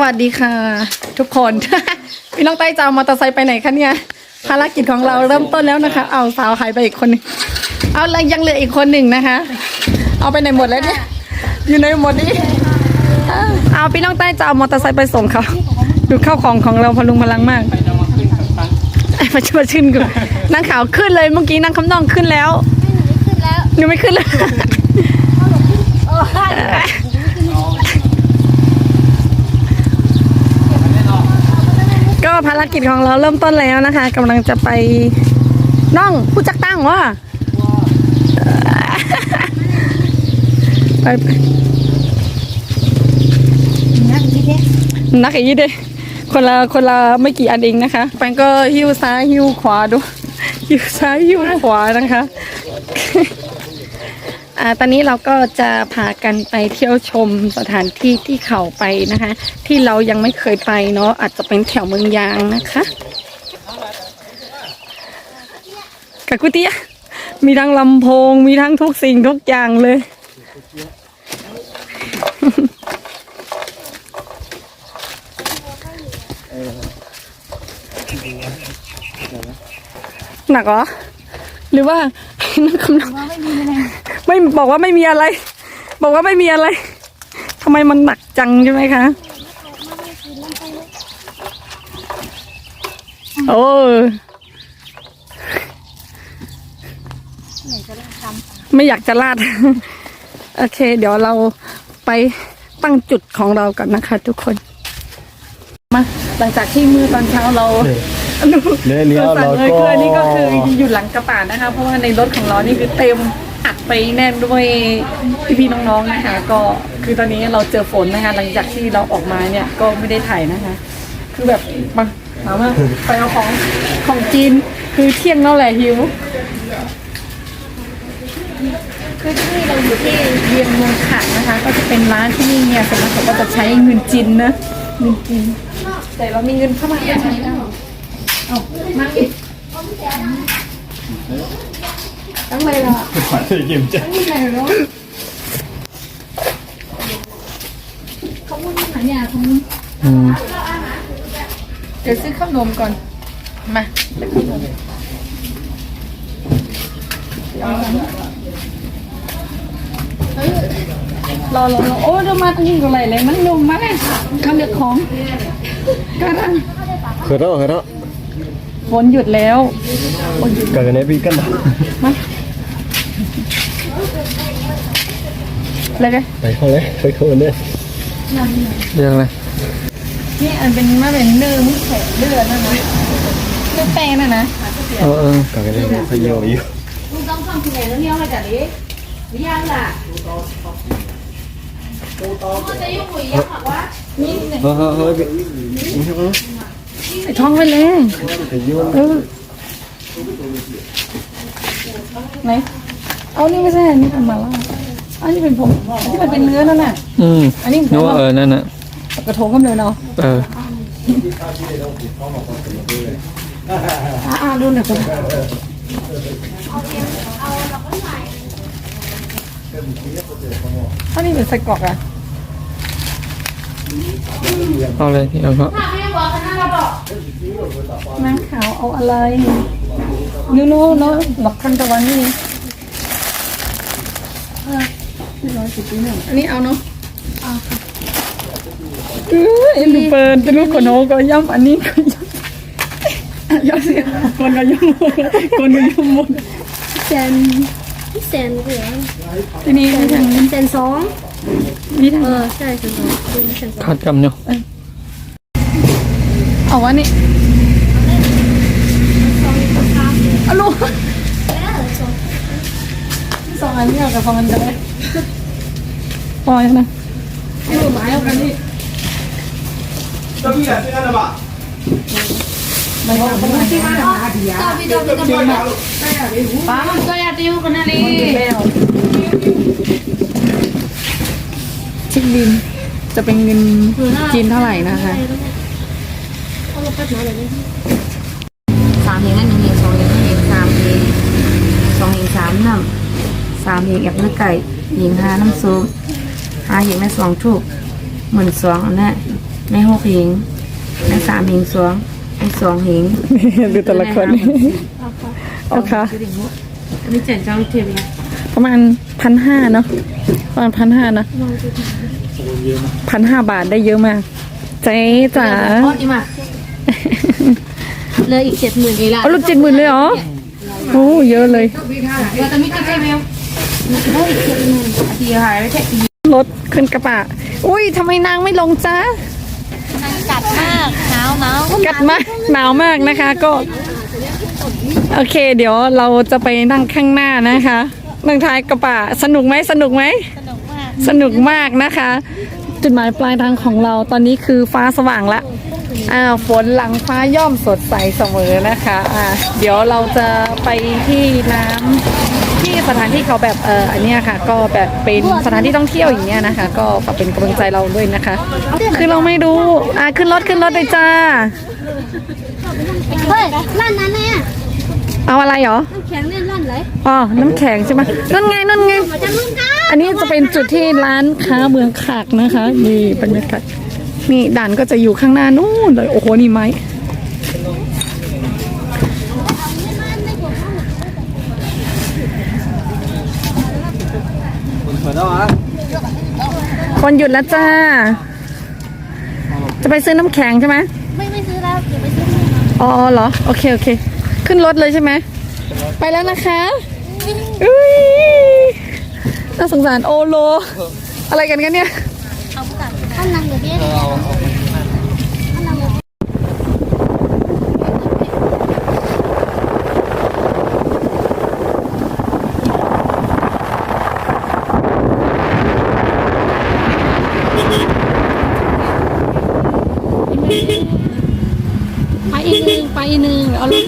สวัสดีค่ะ ทุกคน พี่น้องไต้จะเอามอเตอร์ไซค์ไปไหนคะเนี่ยภารกิจของเราเริ่มต้นแล้วนะคะ เอาสาวหายไปอีกคนหนึงเอาแล้วยังเหลืออีกคนหนึ่งนะคะ เอาไปไหนหมดแล้วเนี่ยอยู่ในหมดนี้เอาพี่น้องใต้จะเอามอเตอร์ไซค์ไปส่งเขาดูข้าวของของเราพลุงพลังมากไอ้มาช่วยชื่นกูนางขาวขึ้นเลยเมื่อกี้นางคำนองขึ้นแล้วขึ้นแล้วหนูไม่ขึ้นเลย โอ้ย ก็ ภารกิจของเราเริ่มต้นแล้วนะคะกำลังจะไปน้องผู้จักตั้งว่าไปไปนักวิทยานักอย่างนี้เด้คนละคนละไม่กี่อันเองนะคะแปงก็หิ้วซ้ายหิ้วขวาดูหิ้วซ้ายหิ้วขวานะคะ อ่าตอนนี้เราก็จะพากันไปเที่ยวชมสถานที่ที่เขาไปนะคะ ที่เรายังไม่เคยไปเนาะอาจจะเป็นแถวเมืองยางนะคะกะกุเตียมีทั้งลำโพง มีทั้งทุกสิ่งทุกอย่างเลย หนักเหรอ หรือว่า นักคำนวณไม่มีอะไร ไม่บอกว่าไม่มีอะไร บอกว่าไม่มีอะไรทำไมมันหนักจังใช่ไหมคะโอ้ไหนจะเล่นซ้ไม่อยากจะลาด โอเค เดี๋ยวเราไปตั้งจุดของเรากันนะคะ ทุกคน มา หลังจากที่มือตอนเช้าเราเลี้ยวเลี้ยวสั่งเลยเราก็คืออันนี้ก็คืออยู่หลังกระบะนะคะ เพราะว่าในรถของเรานี่คือเต็ม อัดไปแน่นด้วยพี่ๆน้องๆนะคะ ก็คือตอนนี้เราเจอฝนนะคะ หลังจากที่เราออกมาเนี่ยก็ไม่ได้ถ่ายนะคะ คือแบบมาถามว่าไปเอาของของจีนคือเที่ยงแล้วแหละหิวคือที่เราอยู่ที่เวียงเมืองขางนะคะ ก็จะเป็นร้านที่นี่เนี่ยส่วนมากเขาก็จะใช้เงินจีนนะเงินจีนแต่เรามีเงินเข้ามาก็ใช้ได้เอามาอีก ตั้งเลยเหรอฝันจะยิ้มใจตั้งเลยเหรอขอบคุณค่ะเนี่ยขอบคุณเดี๋ยวซื้อขนมก่อน มาซื้อขนมรอรอรอโอ้เดี๋ยวมาตั้งยิ่งกว่าไหรเลยมันนุ่มมากเลยข้าวเหลือกของก็ได้เคยเนาะเคยเนาะฝนหยุดแล้วฝนหยุดกันกันในปีกันเนาะมา เลยกันไปเข้าเลยไปเข้าเลยเรื่องอะไรนี่อันเป็นมาเป็นเนื้อแข็งเลือดนะนะเลือดแป้งนะนะเออเออกันกันในพยอยู่อยู่ำมึงต้องทำที่ไหนแล้วเนี่ยมาจากนี้หรือยังล่ะมันจะยุ่งหรือยังหรอวะนี่เนี่ยเฮ้ยเฮ้ยเฮ้ยใส่ท้องไปเลยพยอยู่เออไหนเอานี่ไม่ใช่อันนี้เป็นมาล่า อันนี้เป็นผมอันที่มันเป็นเนื้อนั่นน่ะ อืมอันนี้ผมนึกว่าเออนั่นน่ะกระทงก็เลยเนาะเอออ่าอ่าดูหน่อยคนอันนี้เป็นไส้กรอกอะเอาเลยที่เอาก็นางขาวเอาอะไรนูโน่เนาะหลักคันตะวันนี่อะที่ร้อย สิบปีหนึ่งอันนี้เอาเนาะเอาค่ะเออเอ็นดูเปินจะรู้คนโนก็ย่ำอันนี้ก็ย่ำย่ำเสียคนก็ย่ำหมดคนก็ย่ำหมดแสนแสนเหรียญทีนี้มีทางแสนสองมีทางเออใช่แสนสองคุณแสนสองขาดจำเนาะเอาวะนี่เอาลูกสองอันนี้เอากับสองอันกันเลย ปล่อยนะไอ้หนูหมายเอากันนี่มันก็เป็นที่ว่าต่อไปต่อไปต่อไปป้ามันก็อยากจะอยู่กันนั่นเองแล้วเช็คบินจะเป็นเงินจีนเท่าไหร่นะคะเอาลงไปหน่อยเลยสามเพลงนั่นหนึ่งเพลงสองเพลงนั่นเพลงสามเพลงสองเพลงสามน้ำสามเพลงแอบน้ำไก่หญิงห้าน้ำซุป ห้าหญิงแม่สองทุกหมื่นสองอันนั้นในหกเหงในสามเหงสองในสองเหงดูแต่ละคนโอเคอันนี้เจ๋งจังเทียมนะประมาณพันห้าเนาะประมาณพันห้านะพันห้าบาทได้เยอะมาก เจ๊จ๋าโคตรดีมากเลยอีกเจ็ดหมื่นอีกละเอาลูกเจ็ดหมื่นเลยเหรอโอ้เยอะเลยเราจะมีกี่เมลได้อีกเจ็ดหมื่นอาทิตย์หายไปแค่ปี รถขึ้นกระบะอุ้ยทำไมนางไม่ลงจ้ากัดมากหนาวหนาวกัดมากหนาวมากนะคะ ก็ โอเค เดี๋ยวเราจะไปนั่งข้างหน้านะคะนั่งท้ายกระบะสนุกไหมสนุกไหมสนุกมากสนุกมากนะคะ จุดหมายปลายทางของเราตอนนี้คือฟ้าสว่างละอ่าฝนหลังฟ้าย่อมสดใสเสมอนะคะอ่าเดี๋ยวเราจะไปที่น้ำที่ สถานที่เขาแบบเอออันเนี้ยค่ะ ก็แบบเป็นสถานที่ท่องเที่ยวอย่างเงี้ยนะคะ ก็ฝากเป็นกำลังใจเราด้วยนะคะคือเราไม่รู้อ่าขึ้นรถขึ้นรถเลยจ้า เฮ้ยลั่นนั้นเนี่ยเอาอะไรเหรอน้ำแข็งเล่นลั่นเลยอ๋อน้ำแข็งใช่ไหมนั่นไงนั่นไงมาจะลุ้นกันอันนี้จะเป็นจุดที่ร้านค้าเมืองขากนะคะนี่บรรยากาศนี่ด่านก็จะอยู่ข้างหน้านู่นเลยโอ้โหนี่ไหม คนหยุดแล้วจ้า จะไปซื้อน้ำแข็งใช่ไหมไม่ไม่ซื้อแล้วเดี๋ยวไปซื้ออ๋อเหรอ โอเค โอเค ขึ้นรถเลยใช่ไหม ไปแล้วนะคะอุ้ยน่าสงสารโอโล อะไรกันกันเนี่ยท่านนังเดี๋ยวนี้ท่านนังเดี๋ยวนี้ ไปอีกหนึ่งไปอีกหนึ่งเอาลูก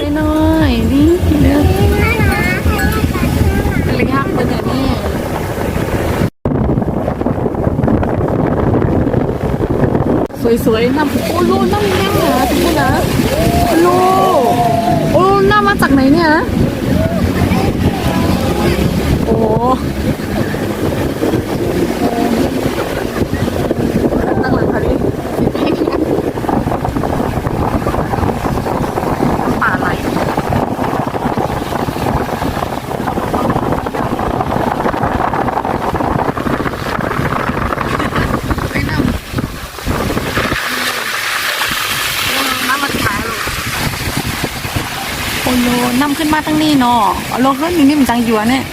ไปหน่อยนี่เดี๋ยวเป็นลิงฮักเป็นอย่างนี้สวยๆน้ำโอ้ลูน้ำแง่เหรอทุกคนนะลูโอ้น้ำมาจากไหนเนี่ยโอ้ตั้งหลังค่ะนี่ป่าไหล น้ำมันขายโอ้โห น้ำขึ้นมาตั้งนี่เนาะเอาลงขึ้นนี่มันจังหยวนเนี่ย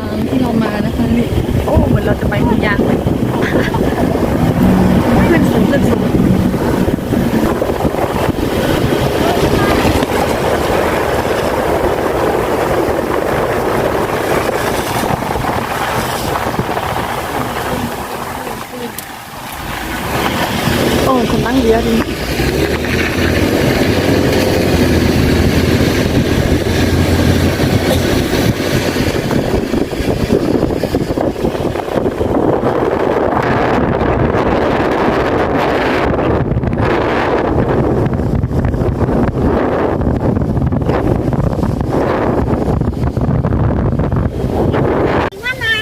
ทางที่เรามานะคะนี่โอ้เหมือนเราจะไปมุยางเลยขึ้นสูงขึ้นสูง โอ้ คนนั่งเยอะดี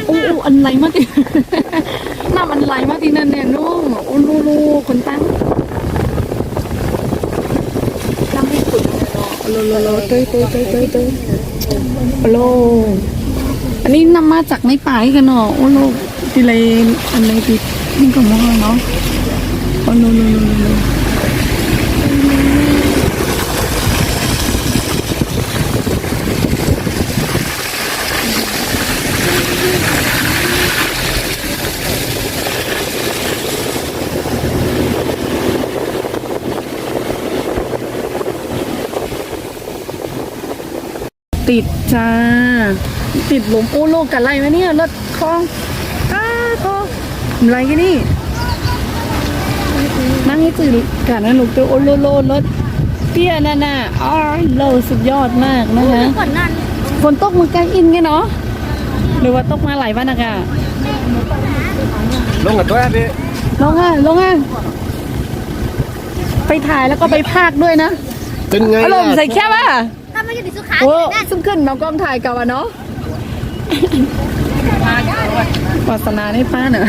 โอ้โอ้อันไรมาติน้ำอันไรมาตินั่นเนี่ยนู่นโอ้ลูลูคนตั้งให้สุด เลยเนาะโลโลโลเต้ยเต้ยเต้ยเต้ยเต้ยโลอันนี้นำมาจากไม่ป่ายกันเนาะโอ้โลทีไรอันไรตินี่ก็มองเนาะโอ้โลโลโลโลโล ติดจ้า ติดหลุมโอ้โลกันไรไหมเนี่ยรถคลองอ้าคลองอะไรกันนี่นั่งให้ตื่นกันนะลูกตัวโอโลโลรถเตี้ยนั่นน่ะอ๋อโลสุดยอดมากนะคะก่อนนั่นฝนตกเมืองใกล้อินไงเนาะหรือว่าตกมาหลายวันอะกะโลลงกับตัวพี่ลงอะลงอะไปถ่ายแล้วก็ไปพากด้วยนะเป็นไงอารมณ์ใส่แค่ว่าถ้าไม่ อยู่ที่สุขาโอ้นั่นซุ่มขึ้นมากล้องถ่ายกับอะเนาะวาสนาให้ป้าเนอะ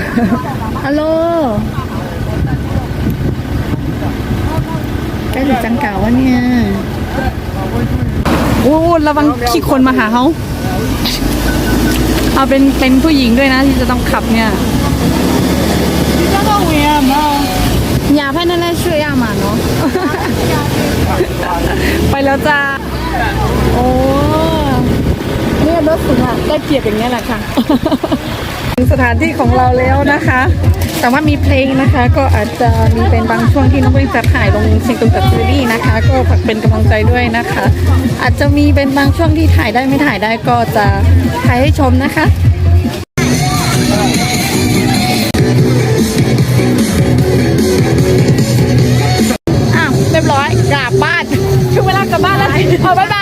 ฮัลโหลใกล้หรือจังเก่าวะเนี่ย โอ้ระวังขี้คนมาหาเขาเอาเป็นเป็นผู้หญิงด้วยนะที่จะต้องขับเนี่ยอย่าให้นั่นแหละช่วยอามาเนาะ ไปแล้วจ้า โอ้เนี่ยรถสูงอะได้เกียบอย่างเงี้ยแหละค่ะ ถึงสถานที่ของเราแล้วนะคะ แต่ว่ามีเพลงนะคะ ก็อาจจะมีเป็นบางช่วงที่น้องเบนจะถ่ายลงซิงเกิลกับซีรีส์นะคะ ก็ฝากเป็นกำลังใจด้วยนะคะ อาจจะมีเป็นบางช่วงที่ถ่ายได้ไม่ถ่ายได้ก็จะถ่ายให้ชมนะคะ อ้าว